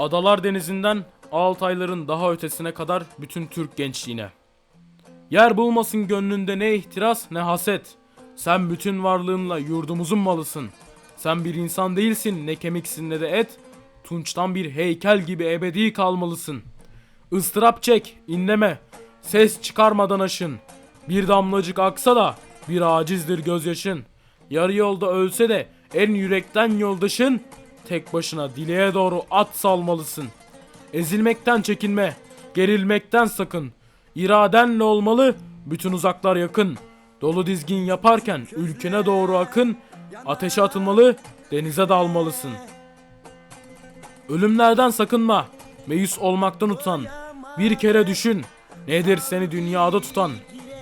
Adalar Denizi'nden Altayların daha ötesine kadar bütün Türk gençliğine. Yer bulmasın gönlünde ne ihtiras ne haset. Sen bütün varlığınla yurdumuzun malısın. Sen bir insan değilsin ne kemiksin ne de et. Tunçtan bir heykel gibi ebedi kalmalısın. Istırap çek, inleme. Ses çıkarmadan aşın. Bir damlacık aksa da bir acizdir gözyaşın. Yarı yolda ölse de en yürekten yoldaşın tek başına dileğe doğru at salmalısın. Ezilmekten çekinme, gerilmekten sakın. İradenle olmalı, bütün uzaklar yakın. Dolu dizgin yaparken ülkene doğru akın. Ateşe atılmalı, denize dalmalısın. Ölümlerden sakınma, meyus olmaktan utan. Bir kere düşün, nedir seni dünyada tutan?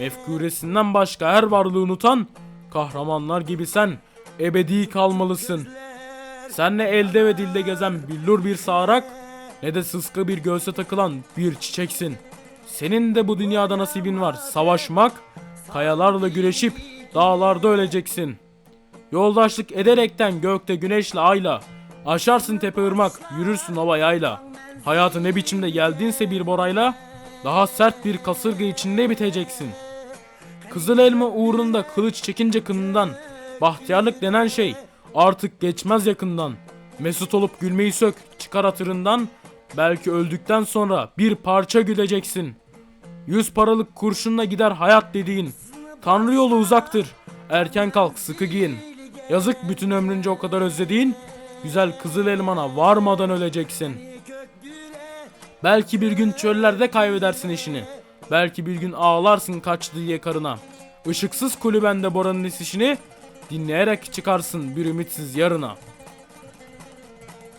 Mefkuresinden başka her varlığı unutan, kahramanlar gibi sen ebedi kalmalısın. Sen ne elde ve dilde gezen billur bir sağrak, ne de sıska bir göğse takılan bir çiçeksin. Senin de bu dünyada nasibin var, savaşmak, kayalarla güreşip dağlarda öleceksin. Yoldaşlık ederekten gökte güneşle ayla, aşarsın tepe ırmak, yürürsün hava yayla. Hayatı ne biçimde geldinse bir borayla, daha sert bir kasırga içinde biteceksin. Kızıl elma uğrunda kılıç çekince kınından, bahtiyarlık denen şey artık geçmez yakından. Mesut olup gülmeyi sök, çıkar hatırından, belki öldükten sonra bir parça güleceksin. Yüz paralık kurşunla gider hayat dediğin. Tanrı yolu uzaktır. Erken kalk sıkı giyin. Yazık bütün ömrünce o kadar özlediğin. Güzel kızıl elmana varmadan öleceksin. Belki bir gün çöllerde kaybedersin işini. Belki bir gün ağlarsın kaçtı diye karına. Işıksız kulübende boranın isişini dinleyerek çıkarsın bir ümitsiz yarına.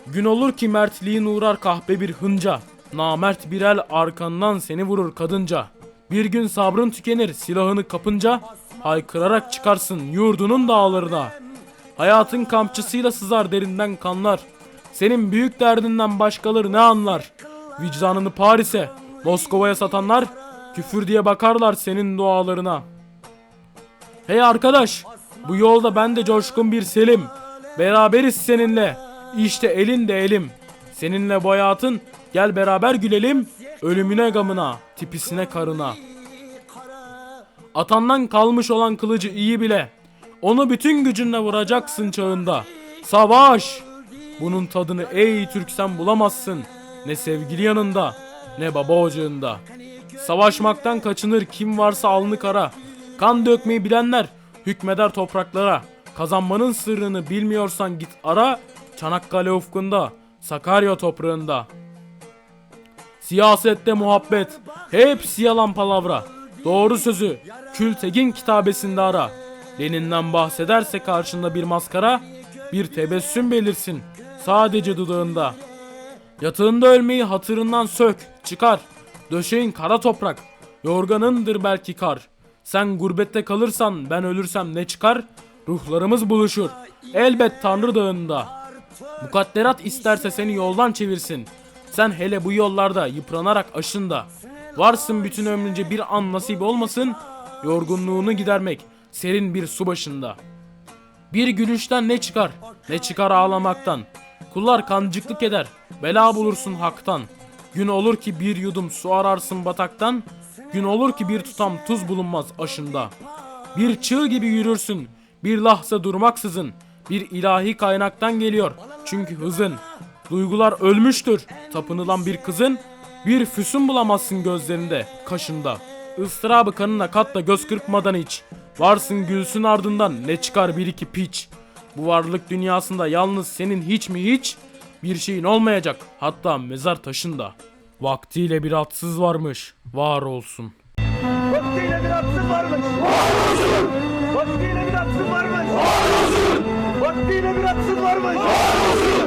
Gün olur ki mertliğin uğrar kahpe bir hınca. Namert bir el arkandan seni vurur kadınca. Bir gün sabrın tükenir silahını kapınca. Haykırarak çıkarsın yurdunun dağlarına. Hayatın kamçısıyla sızar derinden kanlar. Senin büyük derdinden başkaları ne anlar? Vicdanını Paris'e, Moskova'ya satanlar küfür diye bakarlar senin dualarına. Hey arkadaş, bu yolda ben de coşkun bir Selim. Beraberiz seninle. İşte elin de elim. Seninle bu gel beraber gülelim. Ölümüne gamına, tipisine karına. Atandan kalmış olan kılıcı iyi bile. Onu bütün gücünle vuracaksın çağında. Savaş! Bunun tadını ey Türk sen bulamazsın. Ne sevgili yanında, ne baba ocağında. Savaşmaktan kaçınır kim varsa alnı kara. Kan dökmeyi bilenler hükmeder topraklara. Kazanmanın sırrını bilmiyorsan git ara. Çanakkale ufkunda, Sakarya toprağında. Siyasette muhabbet, hepsi yalan palavra. Doğru sözü Kültegin kitabesinde ara. Lenin'den bahsederse karşında bir maskara, bir tebessüm belirsin sadece dudağında. Yatağında ölmeyi hatırından sök, çıkar. Döşeğin kara toprak, yorganındır belki kar. Sen gurbette kalırsan ben ölürsem ne çıkar? Ruhlarımız buluşur. Elbet Tanrı dağında. Mukadderat isterse seni yoldan çevirsin. Sen hele bu yollarda yıpranarak aşında. Varsın bütün ömrünce bir an nasip olmasın. Yorgunluğunu gidermek serin bir su başında. Bir gülüşten ne çıkar? Ne çıkar ağlamaktan? Kullar kancıklık eder. Bela bulursun haktan. Gün olur ki bir yudum su ararsın bataktan. Gün olur ki bir tutam tuz bulunmaz aşında. Bir çığ gibi yürürsün. Bir lahza durmaksızın. Bir ilahi kaynaktan geliyor. Çünkü hızın. Duygular ölmüştür. Tapınılan bir kızın. Bir füsun bulamazsın gözlerinde, kaşında. Istırabı kanına kat da göz kırpmadan iç. Varsın gülsün ardından ne çıkar bir iki piç. Bu varlık dünyasında yalnız senin hiç mi hiç bir şeyin olmayacak hatta mezar taşında. Vaktiyle bir atsız varmış. Var olsun. Vaktiyle bir atsız varmış. Var olsun. Vaktiyle bir atsız varmış. Var olsun. Vaktiyle bir atsız varmış. Var olsun.